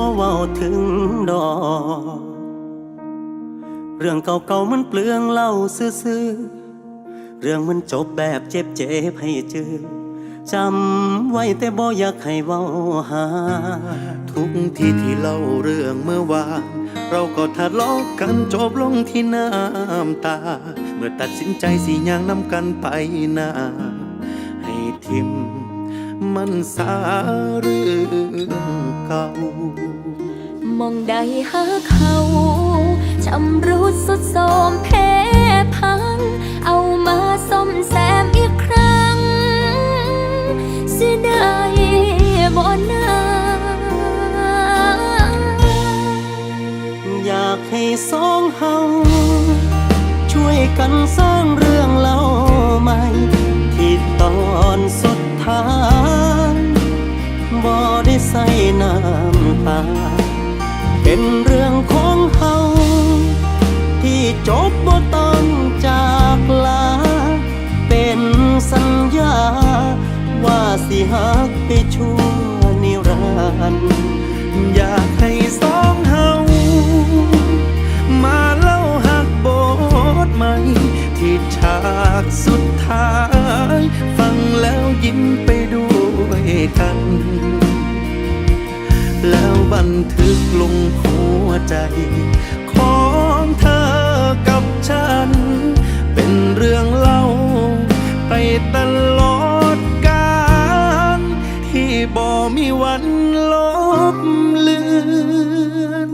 บ่เว้าถึงดอก เรื่องเก่าๆมันเปลืองเล่าซื่อๆ เรื่องมันจบแบบเจ็บเจ็บๆให้เจอจำไว้แต่บ่อยากให้เว้าหา ทุกทีที่เล่าเรื่องเมื่อวานเราก็ทะเลาะกันจบลงที่น้ำตา เมื่อตัดสินใจสิย่างนำกันไปนาให้ทิมมันสาเรื่องเก่า มองใดหาเขาชำรุดสุดโทมแพ้พัง เอามาซ่อมแซมอีกครั้ง เสียดายบ่นาอยากให้สองเฮาช่วยกันสร้างเรื่องเล่าใหม่ ที่ตอนสุดท้ายบ่ได้ใส่น้ำตา เป็นเรื่องของเฮาที่จบบ่ต้องจากลา เป็นสัญญา ว่าสิหักไปชั่วนิรันดร์อยากให้สองเฮามาเล่าหักบทใหม่ที่ฉากสุดท้าย ฟังแล้วยิ้มไปด้วยกัน แล้วบันทึกลงหัวใจ ของเธอกับฉัน เป็นเรื่องเล่า ไปตลอดกาลที่บ่มีวันลบเลือน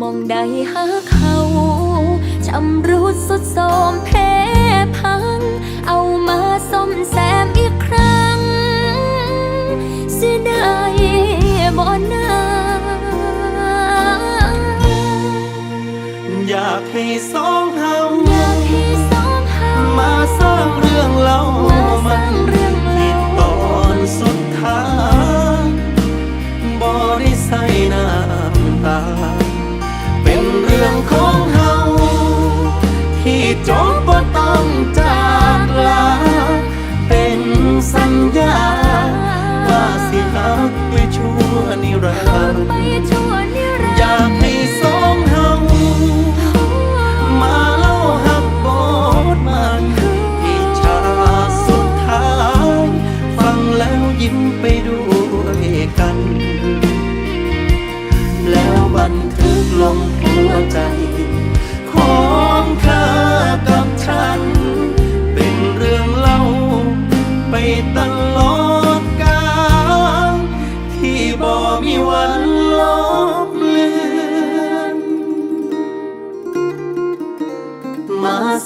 มองใดหาเขาชำรุดสุดโทร รัหา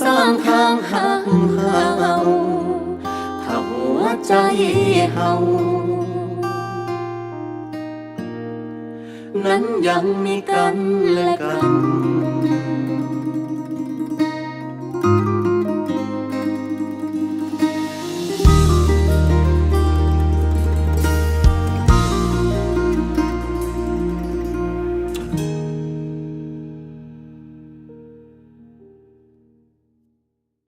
สร้างทางหักเฮาถ้าหัวใจเฮานั้นยังมีกันและกัน